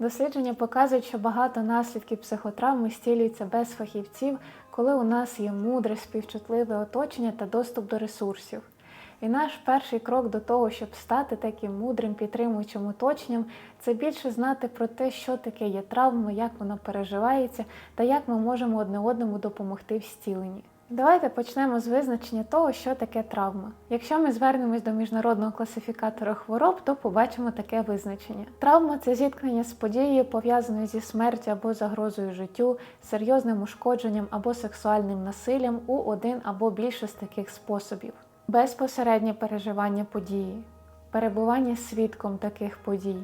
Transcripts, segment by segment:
Дослідження показують, що багато наслідків психотравми стілюються без фахівців, коли у нас є мудре, співчутливе оточення та доступ до ресурсів. І наш перший крок до того, щоб стати таким мудрим, підтримуючим оточенням, це більше знати про те, що таке є травма, як вона переживається та як ми можемо одне одному допомогти в зціленні. Давайте почнемо з визначення того, що таке травма. Якщо ми звернемось до міжнародного класифікатора хвороб, то побачимо таке визначення. Травма це зіткнення з подією, пов'язаною зі смертю або загрозою життю, серйозним ушкодженням або сексуальним насиллям у один або більше з таких способів. Безпосереднє переживання події, перебування свідком таких подій,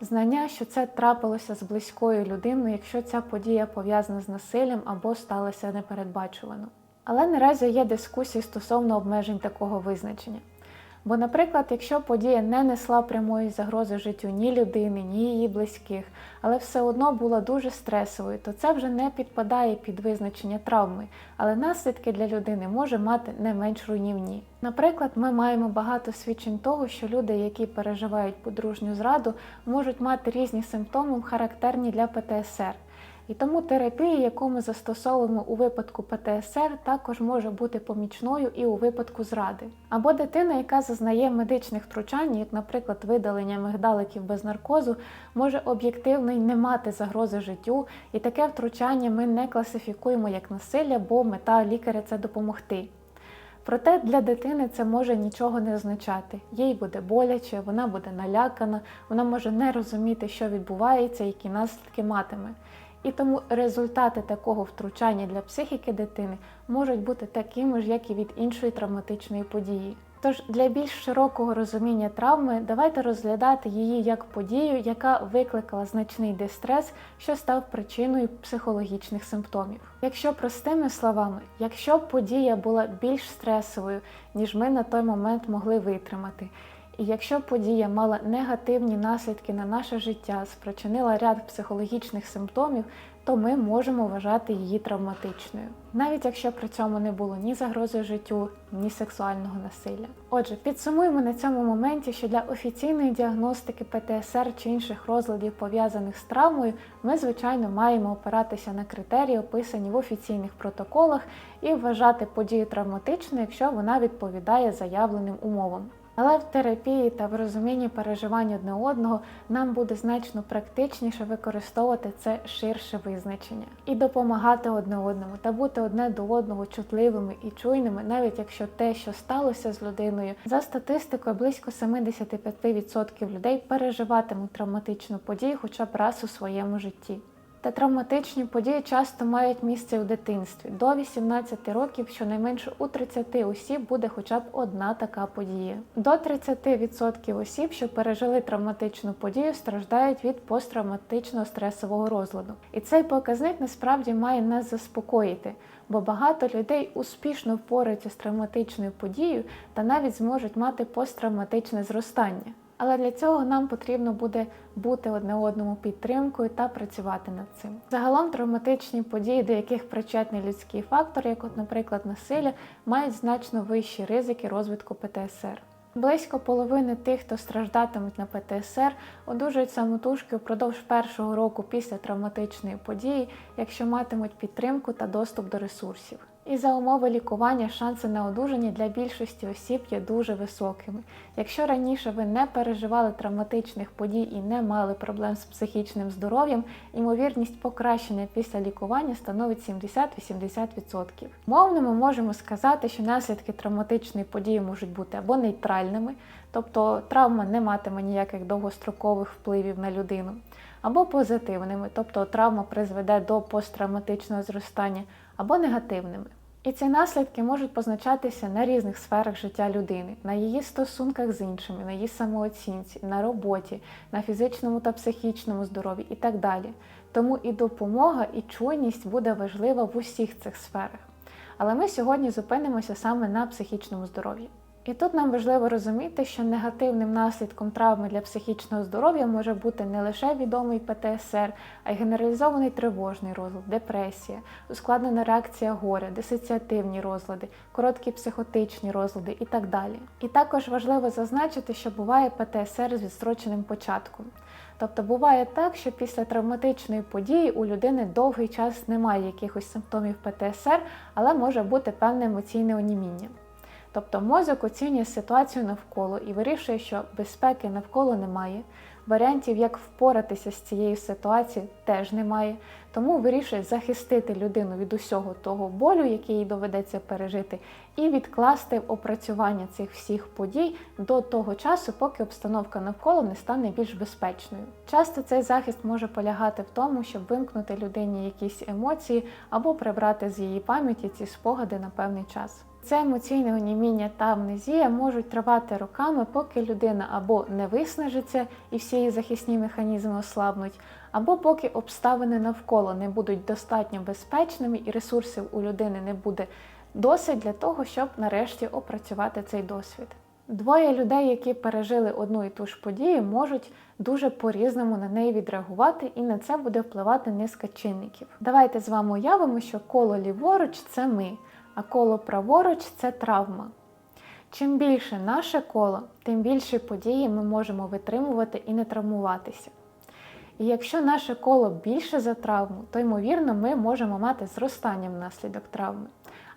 знання, що це трапилося з близькою людиною, якщо ця подія пов'язана з насиллям або сталася непередбачувано. Але наразі є дискусії стосовно обмежень такого визначення. Бо, наприклад, якщо подія не несла прямої загрози життю ні людини, ні її близьких, але все одно була дуже стресовою, то це вже не підпадає під визначення травми, але наслідки для людини може мати не менш руйнівні. Наприклад, ми маємо багато свідчень того, що люди, які переживають подружню зраду, можуть мати різні симптоми, характерні для ПТСР. І тому терапія, яку ми застосовуємо у випадку ПТСР, також може бути помічною і у випадку зради. Або дитина, яка зазнає медичних втручань, як, наприклад, видалення мигдаликів без наркозу, може об'єктивно й не мати загрози життю, і таке втручання ми не класифікуємо як насилля, бо мета лікаря це допомогти. Проте для дитини це може нічого не означати. Їй буде боляче, вона буде налякана, вона може не розуміти, що відбувається, які наслідки матиме. І тому результати такого втручання для психіки дитини можуть бути такими ж, як і від іншої травматичної події. Тож для більш широкого розуміння травми давайте розглядати її як подію, яка викликала значний дистрес, що став причиною психологічних симптомів. Якщо простими словами, якщо подія була більш стресовою, ніж ми на той момент могли витримати, і якщо подія мала негативні наслідки на наше життя, спричинила ряд психологічних симптомів, то ми можемо вважати її травматичною, навіть якщо при цьому не було ні загрози життю, ні сексуального насилля. Отже, підсумуємо на цьому моменті, що для офіційної діагностики ПТСР чи інших розладів, пов'язаних з травмою, ми, звичайно, маємо опиратися на критерії, описані в офіційних протоколах, і вважати подію травматичною, якщо вона відповідає заявленим умовам. Але в терапії та в розумінні переживань одне одного нам буде значно практичніше використовувати це ширше визначення і допомагати одне одному та бути одне до одного чутливими і чуйними, навіть якщо те, що сталося з людиною, за статистикою близько 75% людей переживатимуть травматичну подію хоча б раз у своєму житті. Та травматичні події часто мають місце у дитинстві. До 18 років щонайменше у 30 осіб буде хоча б одна така подія. До 30% осіб, що пережили травматичну подію, страждають від посттравматичного стресового розладу. І цей показник насправді має нас заспокоїти, бо багато людей успішно впораються з травматичною подією та навіть зможуть мати посттравматичне зростання. Але для цього нам потрібно буде бути одне одному підтримкою та працювати над цим. Загалом травматичні події, до яких причетний людський фактор, як, от, наприклад, насилля, мають значно вищі ризики розвитку ПТСР. Близько половини тих, хто страждатимуть на ПТСР, одужують самотужки впродовж першого року після травматичної події, якщо матимуть підтримку та доступ до ресурсів. І за умови лікування шанси на одужання для більшості осіб є дуже високими. Якщо раніше ви не переживали травматичних подій і не мали проблем з психічним здоров'ям, ймовірність покращення після лікування становить 70-80%. Мовно ми можемо сказати, що наслідки травматичної події можуть бути або нейтральними, тобто травма не матиме ніяких довгострокових впливів на людину, або позитивними, тобто травма призведе до посттравматичного зростання, або негативними. І ці наслідки можуть позначатися на різних сферах життя людини, на її стосунках з іншими, на її самооцінці, на роботі, на фізичному та психічному здоров'ї і так далі. Тому і допомога, і чуйність буде важлива в усіх цих сферах. Але ми сьогодні зупинимося саме на психічному здоров'ї. І тут нам важливо розуміти, що негативним наслідком травми для психічного здоров'я може бути не лише відомий ПТСР, а й генералізований тривожний розлад, депресія, ускладнена реакція горя, дисоціативні розлади, короткі психотичні розлади і так далі. І також важливо зазначити, що буває ПТСР з відстроченим початком. Тобто буває так, що після травматичної події у людини довгий час немає якихось симптомів ПТСР, але може бути певне емоційне оніміння. Тобто мозок оцінює ситуацію навколо і вирішує, що безпеки навколо немає, варіантів, як впоратися з цією ситуацією, теж немає. Тому вирішує захистити людину від усього того болю, який їй доведеться пережити, і відкласти опрацювання цих всіх подій до того часу, поки обстановка навколо не стане більш безпечною. Часто цей захист може полягати в тому, щоб вимкнути людині якісь емоції або прибрати з її пам'яті ці спогади на певний час. Це емоційне оніміння та амнезія можуть тривати роками, поки людина або не виснажиться і всі її захисні механізми ослабнуть, або поки обставини навколо не будуть достатньо безпечними і ресурсів у людини не буде досить для того, щоб нарешті опрацювати цей досвід. Двоє людей, які пережили одну і ту ж подію, можуть дуже по-різному на неї відреагувати, і на це буде впливати низка чинників. Давайте з вами уявимо, що коло ліворуч це ми а коло праворуч це травма. Чим більше наше коло, тим більше події ми можемо витримувати і не травмуватися. І якщо наше коло більше за травму, то ймовірно ми можемо мати зростання внаслідок травми.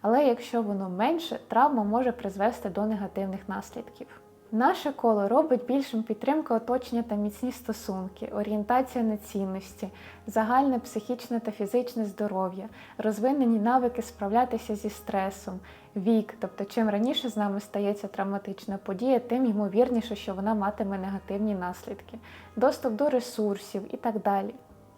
Але якщо воно менше, травма може призвести до негативних наслідків. Наше коло робить більшим підтримка оточення та міцні стосунки, орієнтація на цінності, загальне психічне та фізичне здоров'я, розвинені навики справлятися зі стресом, вік. Тобто, чим раніше з нами стається травматична подія, тим ймовірніше, що вона матиме негативні наслідки, доступ до ресурсів і так далі.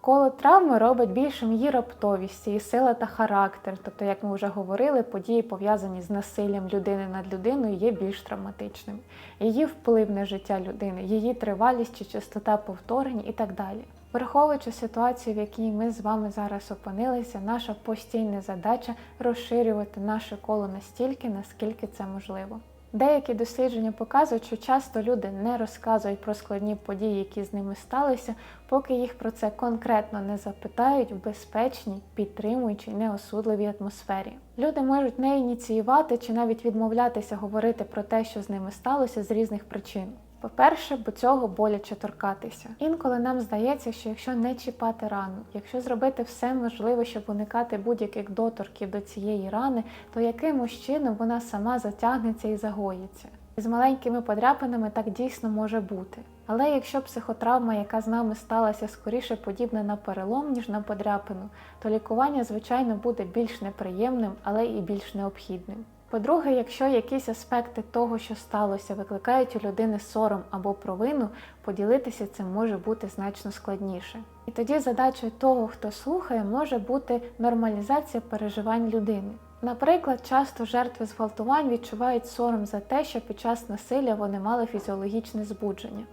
Коло травми робить більшим її раптовість, її сила та характер. Тобто, як ми вже говорили, події пов'язані з насиллям людини над людиною є більш травматичними. Її вплив на життя людини, її тривалість чи частота повторень і так далі. Враховуючи ситуацію, в якій ми з вами зараз опинилися, наша постійна задача розширювати наше коло настільки, наскільки це можливо. Деякі дослідження показують, що часто люди не розказують про складні події, які з ними сталися, поки їх про це конкретно не запитають в безпечній, підтримуючій, неосудливій атмосфері. Люди можуть не ініціювати чи навіть відмовлятися говорити про те, що з ними сталося з різних причин. По-перше, бо цього боляче торкатися. Інколи нам здається, що якщо не чіпати рану, якщо зробити все можливе, щоб уникати будь-яких доторків до цієї рани, то якимось чином вона сама затягнеться і загоїться. З маленькими подряпинами так дійсно може бути. Але якщо психотравма, яка з нами сталася, скоріше подібна на перелом, ніж на подряпину, то лікування, звичайно, буде більш неприємним, але і більш необхідним. По-друге, якщо якісь аспекти того, що сталося, викликають у людини сором або провину, поділитися цим може бути значно складніше. І тоді задачою того, хто слухає, може бути нормалізація переживань людини. Наприклад, часто жертви зґвалтувань відчувають сором за те, що під час насилля вони мали фізіологічне збудження.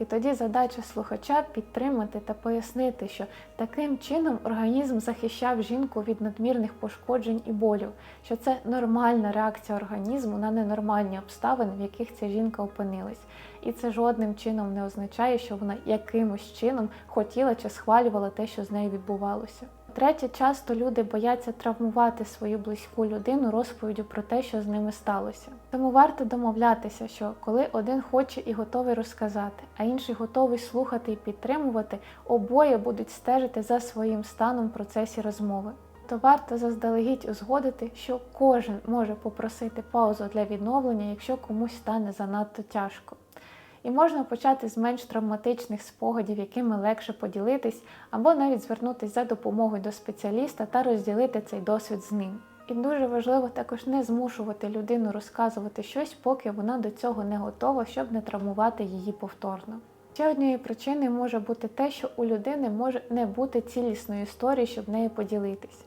І тоді задача слухача підтримати та пояснити, що таким чином організм захищав жінку від надмірних пошкоджень і болю, що це нормальна реакція організму на ненормальні обставини, в яких ця жінка опинилась. І це жодним чином не означає, що вона якимось чином хотіла чи схвалювала те, що з нею відбувалося. Третє, часто люди бояться травмувати свою близьку людину розповіддю про те, що з ними сталося. Тому варто домовлятися, що коли один хоче і готовий розказати, а інший готовий слухати і підтримувати, обоє будуть стежити за своїм станом в процесі розмови. То варто заздалегідь узгодити, що кожен може попросити паузу для відновлення, якщо комусь стане занадто тяжко. І можна почати з менш травматичних спогадів, якими легше поділитись, або навіть звернутися за допомогою до спеціаліста та розділити цей досвід з ним. І дуже важливо також не змушувати людину розказувати щось, поки вона до цього не готова, щоб не травмувати її повторно. Ще однією причиною може бути те, що у людини може не бути цілісної історії, щоб нею поділитись.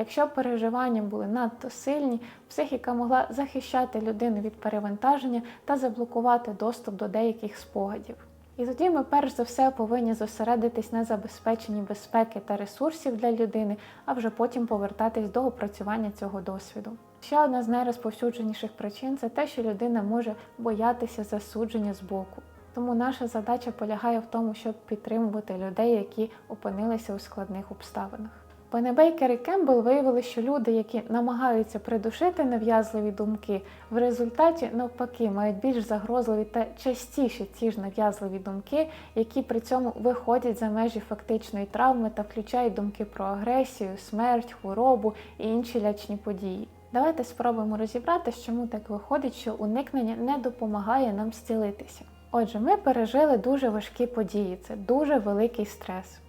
Якщо переживання були надто сильні, психіка могла захищати людину від перевантаження та заблокувати доступ до деяких спогадів. І тоді ми перш за все повинні зосередитись на забезпеченні безпеки та ресурсів для людини, а вже потім повертатись до опрацювання цього досвіду. Ще одна з найрозповсюдженіших причин це те, що людина може боятися засудження з боку. Тому наша задача полягає в тому, щоб підтримувати людей, які опинилися у складних обставинах. Пенебейкер і Кембл виявили, що люди, які намагаються придушити нав'язливі думки, в результаті навпаки мають більш загрозливі та частіші ті ж нав'язливі думки, які при цьому виходять за межі фактичної травми та включають думки про агресію, смерть, хворобу і інші лячні події. Давайте спробуємо розібратися, чому так виходить, що уникнення не допомагає нам зцілитися. Отже, ми пережили дуже важкі події, це дуже великий стрес.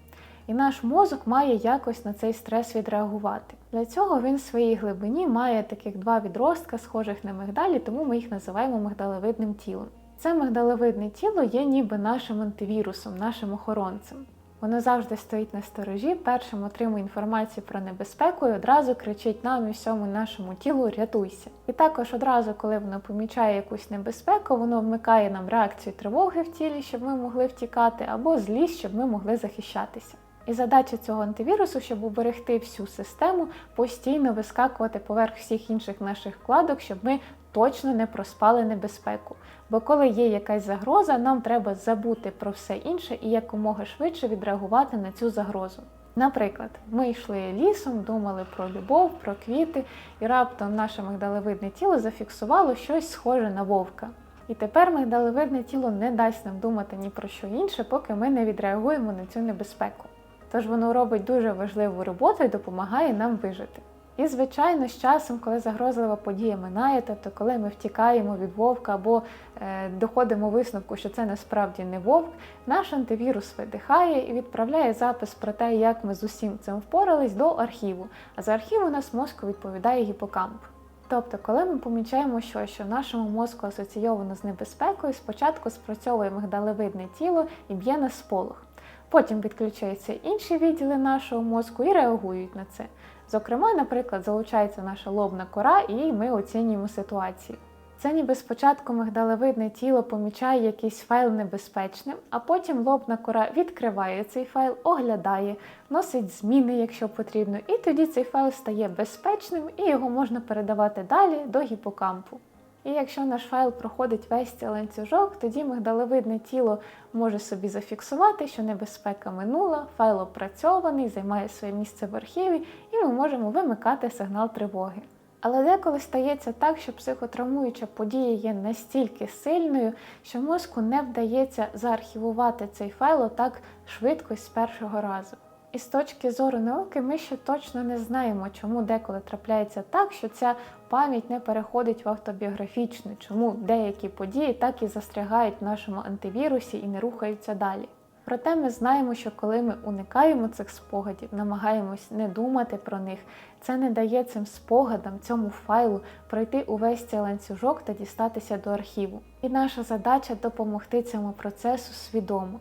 І наш мозок має якось на цей стрес відреагувати. Для цього він в своїй глибині має таких два відростка, схожих на мигдалі, тому ми їх називаємо мигдалевидним тілом. Це мигдалевидне тіло є ніби нашим антивірусом, нашим охоронцем. Воно завжди стоїть на сторожі, першим отримує інформацію про небезпеку і одразу кричить нам і всьому нашому тілу рятуйся. І також одразу, коли воно помічає якусь небезпеку, воно вмикає нам реакцію тривоги в тілі, щоб ми могли втікати, або злість, щоб ми могли захищатися. І задача цього антивірусу, щоб уберегти всю систему, постійно вискакувати поверх всіх інших наших вкладок, щоб ми точно не проспали небезпеку. Бо коли є якась загроза, нам треба забути про все інше і якомога швидше відреагувати на цю загрозу. Наприклад, ми йшли лісом, думали про любов, про квіти, і раптом наше мигдалевидне тіло зафіксувало щось схоже на вовка. І тепер мигдалевидне тіло не дасть нам думати ні про що інше, поки ми не відреагуємо на цю небезпеку. Тож воно робить дуже важливу роботу і допомагає нам вижити. І, звичайно, з часом, коли загрозлива подія минає, тобто коли ми втікаємо від вовка або е, доходимо висновку, що це насправді не вовк, наш антивірус видихає і відправляє запис про те, як ми з усім цим впорались, до архіву. А за архів у нас мозку відповідає гіпокамп. Тобто, коли ми помічаємо щось, що в нашому мозку асоційовано з небезпекою, спочатку спрацьовує мигдалевидне тіло і б'є на сполох. Потім відключаються інші відділи нашого мозку і реагують на це. Зокрема, наприклад, залучається наша лобна кора, і ми оцінюємо ситуацію. Це ніби спочатку мигдалевидне тіло помічає якийсь файл небезпечним, а потім лобна кора відкриває цей файл, оглядає, вносить зміни, якщо потрібно, і тоді цей файл стає безпечним і його можна передавати далі до гіпокампу. І якщо наш файл проходить весь цей ланцюжок, тоді мигдалевидне тіло може собі зафіксувати, що небезпека минула, файл опрацьований, займає своє місце в архіві, і ми можемо вимикати сигнал тривоги. Але деколи стається так, що психотравмуюча подія є настільки сильною, що мозку не вдається заархівувати цей файл так швидко з першого разу. І з точки зору науки ми ще точно не знаємо, чому деколи трапляється так, що ця пам'ять не переходить в автобіографічну, чому деякі події так і застрягають в нашому антивірусі і не рухаються далі. Проте ми знаємо, що коли ми уникаємо цих спогадів, намагаємось не думати про них, це не дає цим спогадам, цьому файлу пройти увесь цей ланцюжок та дістатися до архіву. І наша задача допомогти цьому процесу свідомо.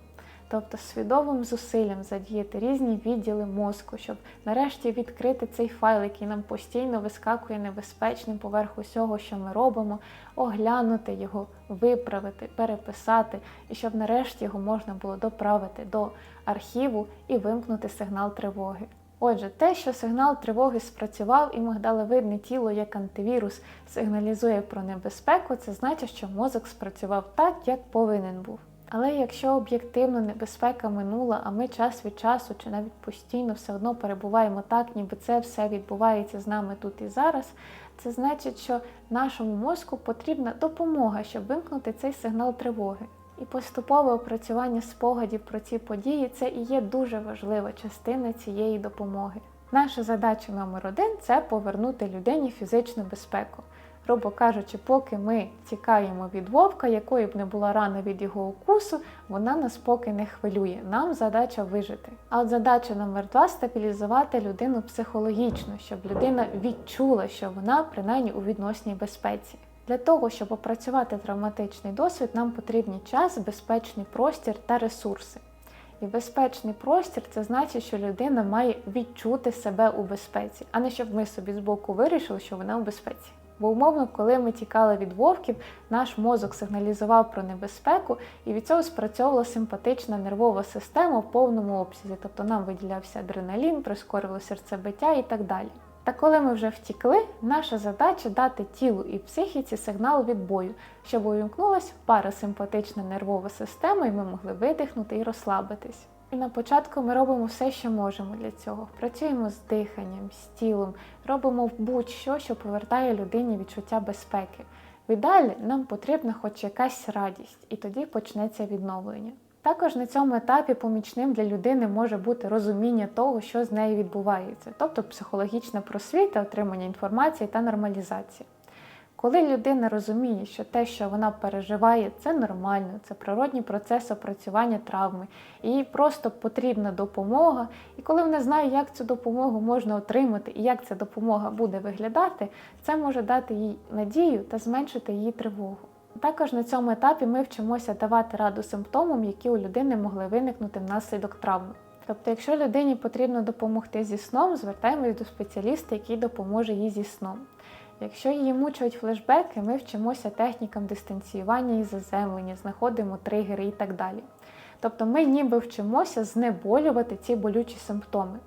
Тобто свідомим зусиллям задіяти різні відділи мозку, щоб нарешті відкрити цей файл, який нам постійно вискакує небезпечним поверх усього, що ми робимо, оглянути його, виправити, переписати, і щоб нарешті його можна було доправити до архіву і вимкнути сигнал тривоги. Отже, те, що сигнал тривоги спрацював і мигдалевидне тіло як антивірус сигналізує про небезпеку, це значить, що мозок спрацював так, як повинен був. Але якщо об'єктивно небезпека минула, а ми час від часу чи навіть постійно все одно перебуваємо так, ніби це все відбувається з нами тут і зараз, це значить, що нашому мозку потрібна допомога, щоб вимкнути цей сигнал тривоги. І поступове опрацювання спогадів про ці події це і є дуже важлива частина цієї допомоги. Наша задача номер один це повернути людині фізичну безпеку грубо кажучи, поки ми тікаємо від вовка, якої б не була рана від його укусу, вона нас поки не хвилює. Нам задача вижити. А от задача номер два стабілізувати людину психологічно, щоб людина відчула, що вона принаймні у відносній безпеці. Для того, щоб опрацювати травматичний досвід, нам потрібні час, безпечний простір та ресурси. І безпечний простір це значить, що людина має відчути себе у безпеці, а не щоб ми собі збоку вирішили, що вона у безпеці. Бо умовно, коли ми тікали від вовків, наш мозок сигналізував про небезпеку, і від цього спрацьовувала симпатична нервова система в повному обсязі, тобто нам виділявся адреналін, прискорило серцебиття і так далі. Та коли ми вже втікли, наша задача дати тілу і психіці сигнал відбою, щоб увімкнулася парасимпатична нервова система, і ми могли видихнути і розслабитись. На початку ми робимо все, що можемо для цього. Працюємо з диханням, з тілом, робимо будь-що, що повертає людині відчуття безпеки. В ідеалі нам потрібна хоч якась радість, і тоді почнеться відновлення. Також на цьому етапі помічним для людини може бути розуміння того, що з нею відбувається, тобто психологічна просвіта, отримання інформації та нормалізація. Коли людина розуміє, що те, що вона переживає, це нормально, це природній процес опрацювання травми, їй просто потрібна допомога. І коли вона знає, як цю допомогу можна отримати і як ця допомога буде виглядати, це може дати їй надію та зменшити її тривогу. Також на цьому етапі ми вчимося давати раду симптомам, які у людини могли виникнути внаслідок травми. Тобто, якщо людині потрібно допомогти зі сном, звертаємось до спеціаліста, який допоможе їй зі сном. Якщо її мучують флешбеки, ми вчимося технікам дистанціювання і заземлення, знаходимо тригери і так далі. Тобто ми ніби вчимося знеболювати ці болючі симптоми.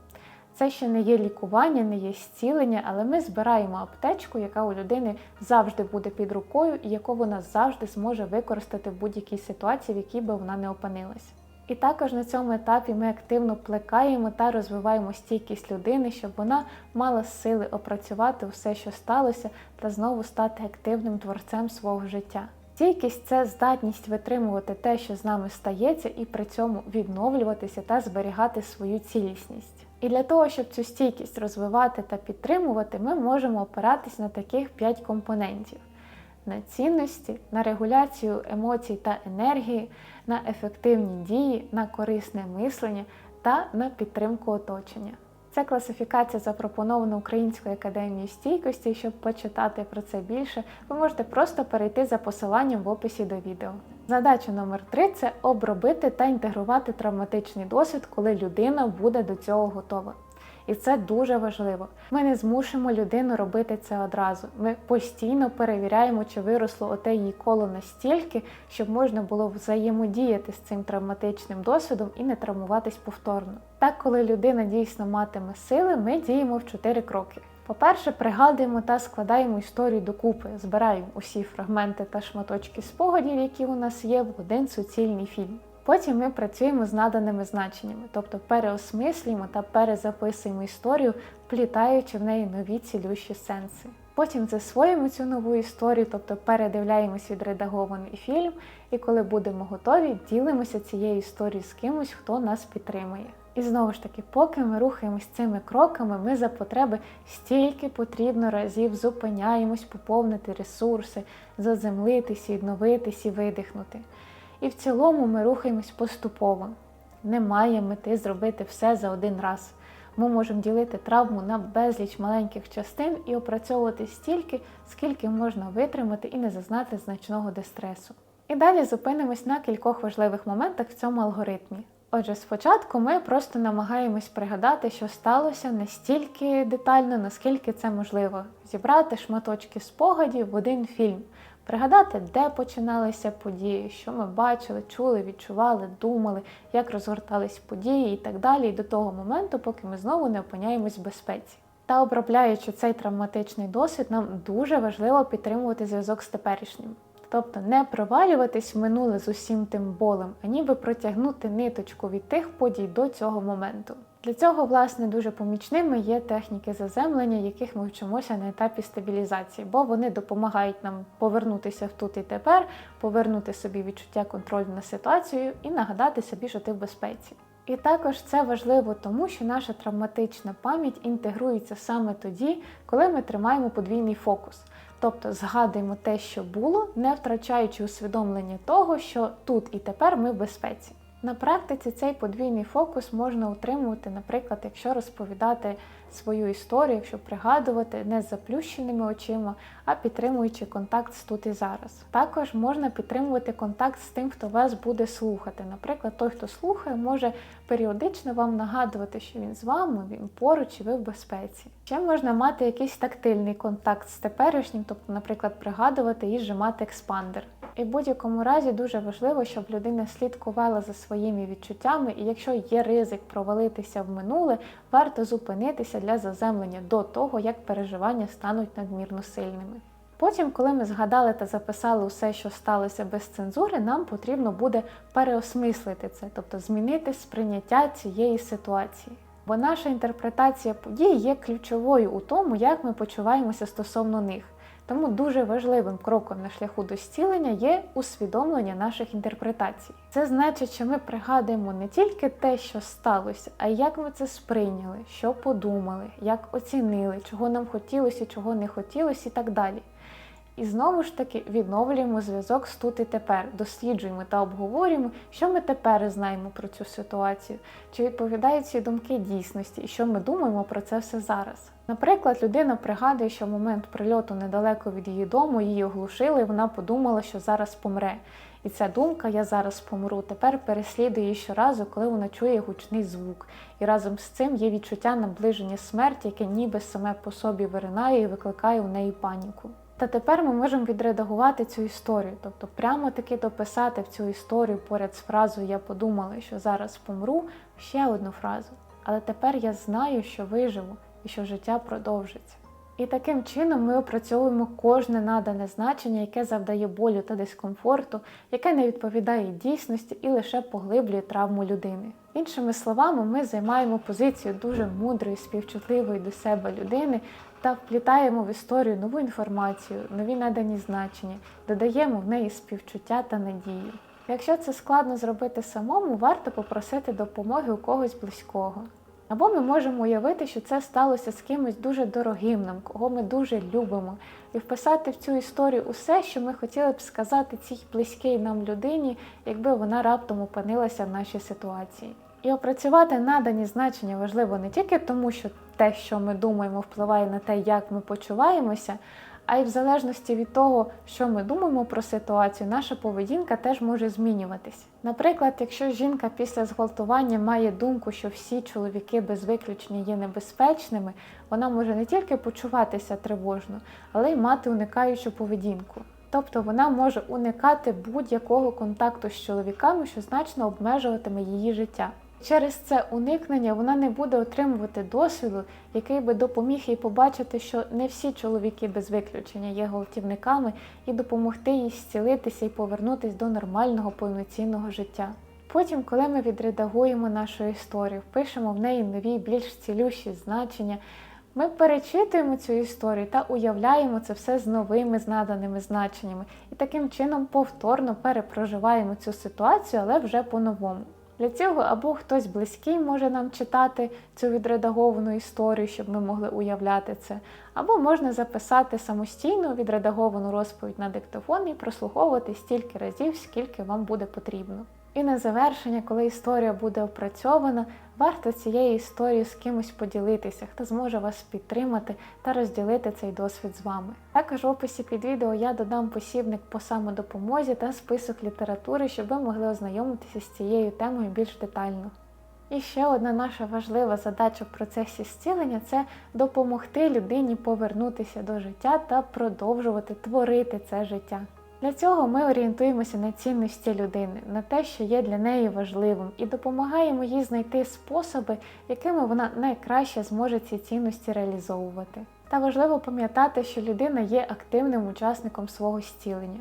Це ще не є лікування, не є зцілення, але ми збираємо аптечку, яка у людини завжди буде під рукою і яку вона завжди зможе використати в будь-якій ситуації, в якій би вона не опинилась. І також на цьому етапі ми активно плекаємо та розвиваємо стійкість людини, щоб вона мала сили опрацювати все, що сталося, та знову стати активним творцем свого життя. Стійкість це здатність витримувати те, що з нами стається, і при цьому відновлюватися та зберігати свою цілісність. І для того, щоб цю стійкість розвивати та підтримувати, ми можемо опиратись на таких 5 компонентів: на цінності, на регуляцію емоцій та енергії, на ефективні дії, на корисне мислення та на підтримку оточення. Це класифікація запропонована Українською академією стійкості. Щоб почитати про це більше, ви можете просто перейти за посиланням в описі до відео. Задача номер 3 це обробити та інтегрувати травматичний досвід, коли людина буде до цього готова. І це дуже важливо. Ми не змушимо людину робити це одразу. Ми постійно перевіряємо, чи виросло оте її коло настільки, щоб можна було взаємодіяти з цим травматичним досвідом і не травмуватись повторно. Так, коли людина дійсно матиме сили, ми діємо в чотири кроки. По-перше, пригадуємо та складаємо історію докупи, збираємо усі фрагменти та шматочки спогадів, які у нас є, в один суцільний фільм. Потім ми працюємо з наданими значеннями, тобто переосмислюємо та перезаписуємо історію, вплітаючи в неї нові цілющі сенси. Потім засвоїмо цю нову історію, тобто передивляємось відредагований фільм, і коли будемо готові, ділимося цією історією з кимось, хто нас підтримує. І знову ж таки, поки ми рухаємось цими кроками, ми за потреби стільки потрібно разів зупиняємось, поповнити ресурси, заземлитись, відновитись і видихнути. І в цілому ми рухаємось поступово. Немає мети зробити все за один раз. Ми можемо ділити травму на безліч маленьких частин і опрацьовувати стільки, скільки можна витримати і не зазнати значного дистресу. І далі зупинимось на кількох важливих моментах в цьому алгоритмі. Отже, спочатку ми просто намагаємось пригадати, що сталося настільки детально, наскільки це можливо, зібрати шматочки спогадів в один фільм, пригадати, де починалися події, що ми бачили, чули, відчували, думали, як розгортались події і так далі, і до того моменту, поки ми знову не опиняємось в безпеці. Та обробляючи цей травматичний досвід, нам дуже важливо підтримувати зв'язок з теперішнім. Тобто не провалюватись в минуле з усім тим болем, а ніби протягнути ниточку від тих подій до цього моменту. Для цього, власне, дуже помічними є техніки заземлення, яких ми вчимося на етапі стабілізації, бо вони допомагають нам повернутися в тут і тепер, повернути собі відчуття контролю над ситуацією і нагадати собі, що ти в безпеці. І також це важливо тому, що наша травматична пам'ять інтегрується саме тоді, коли ми тримаємо подвійний фокус. Тобто згадуємо те, що було, не втрачаючи усвідомлення того, що тут і тепер ми в безпеці. На практиці цей подвійний фокус можна утримувати, наприклад, якщо розповідати свою історію, якщо пригадувати не з заплющеними очима, а підтримуючи контакт з тут і зараз. Також можна підтримувати контакт з тим, хто вас буде слухати. Наприклад, той, хто слухає, може періодично вам нагадувати, що він з вами, він поруч і ви в безпеці. Ще можна мати якийсь тактильний контакт з теперішнім, тобто, наприклад, пригадувати і зжимати експандер. І в будь-якому разі дуже важливо, щоб людина слідкувала за своїми відчуттями, і якщо є ризик провалитися в минуле, варто зупинитися для заземлення до того, як переживання стануть надмірно сильними. Потім, коли ми згадали та записали усе, що сталося без цензури, нам потрібно буде переосмислити це, тобто змінити сприйняття цієї ситуації. Бо наша інтерпретація подій є ключовою у тому, як ми почуваємося стосовно них. Тому дуже важливим кроком на шляху до зцілення є усвідомлення наших інтерпретацій. Це значить, що ми пригадуємо не тільки те, що сталося, а й як ми це сприйняли, що подумали, як оцінили, чого нам хотілося, чого не хотілося і так далі. І знову ж таки відновлюємо зв'язок з тут і тепер, досліджуємо та обговорюємо, що ми тепер знаємо про цю ситуацію, чи відповідають ці думки дійсності, і що ми думаємо про це все зараз. Наприклад, людина пригадує, що в момент прильоту недалеко від її дому її оглушили, і вона подумала, що зараз помре. І ця думка Я зараз помру тепер переслідує її щоразу, коли вона чує гучний звук. І разом з цим є відчуття наближення смерті, яке ніби саме по собі виринає і викликає у неї паніку. Та тепер ми можемо відредагувати цю історію, тобто прямо таки дописати в цю історію поряд з фразою Я подумала, що зараз помру ще одну фразу. Але тепер я знаю, що виживу і що життя продовжиться. І таким чином ми опрацьовуємо кожне надане значення, яке завдає болю та дискомфорту, яке не відповідає дійсності і лише поглиблює травму людини. Іншими словами, ми займаємо позицію дуже мудрої, співчутливої до себе людини та вплітаємо в історію нову інформацію, нові надані значення, додаємо в неї співчуття та надію. Якщо це складно зробити самому, варто попросити допомоги у когось близького. Або ми можемо уявити, що це сталося з кимось дуже дорогим нам, кого ми дуже любимо, і вписати в цю історію усе, що ми хотіли б сказати цій близькій нам людині, якби вона раптом опинилася в нашій ситуації. І опрацювати надані значення важливо не тільки тому, що те, що ми думаємо, впливає на те, як ми почуваємося, а й в залежності від того, що ми думаємо про ситуацію, наша поведінка теж може змінюватись. Наприклад, якщо жінка після зґвалтування має думку, що всі чоловіки без виключення є небезпечними, вона може не тільки почуватися тривожно, але й мати уникаючу поведінку. Тобто вона може уникати будь-якого контакту з чоловіками, що значно обмежуватиме її життя. Через це уникнення вона не буде отримувати досвіду, який би допоміг їй побачити, що не всі чоловіки без виключення є гвалтівниками, і допомогти їй зцілитися і повернутися до нормального повноцінного життя. Потім, коли ми відредагуємо нашу історію, пишемо в неї нові, більш цілющі значення. Ми перечитуємо цю історію та уявляємо це все з новими з наданими значеннями, і таким чином повторно перепроживаємо цю ситуацію, але вже по-новому. Для цього або хтось близький може нам читати цю відредаговану історію, щоб ми могли уявляти це, або можна записати самостійну відредаговану розповідь на диктофон і прослуховувати стільки разів, скільки вам буде потрібно. І на завершення, коли історія буде опрацьована, варто цією історією з кимось поділитися, хто зможе вас підтримати та розділити цей досвід з вами. Також в описі під відео я додам посібник по самодопомозі та список літератури, щоб ви могли ознайомитися з цією темою більш детально. І ще одна наша важлива задача в процесі зцілення це допомогти людині повернутися до життя та продовжувати творити це життя. Для цього ми орієнтуємося на цінності людини, на те, що є для неї важливим, і допомагаємо їй знайти способи, якими вона найкраще зможе ці цінності реалізовувати. Та важливо пам'ятати, що людина є активним учасником свого зцілення.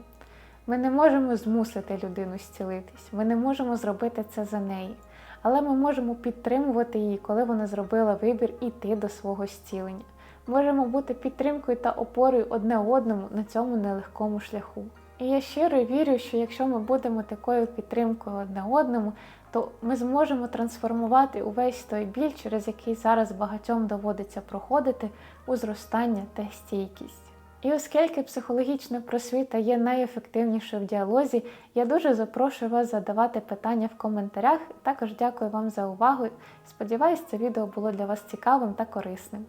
Ми не можемо змусити людину зцілитись, ми не можемо зробити це за неї, але ми можемо підтримувати її, коли вона зробила вибір іти до свого зцілення. Можемо бути підтримкою та опорою одне одному на цьому нелегкому шляху. І я щиро вірю, що якщо ми будемо такою підтримкою одне одному, то ми зможемо трансформувати увесь той біль, через який зараз багатьом доводиться проходити у зростання та стійкість. І оскільки психологічна просвіта є найефективнішою в діалозі, я дуже запрошую вас задавати питання в коментарях. Також дякую вам за увагу. Сподіваюсь, це відео було для вас цікавим та корисним.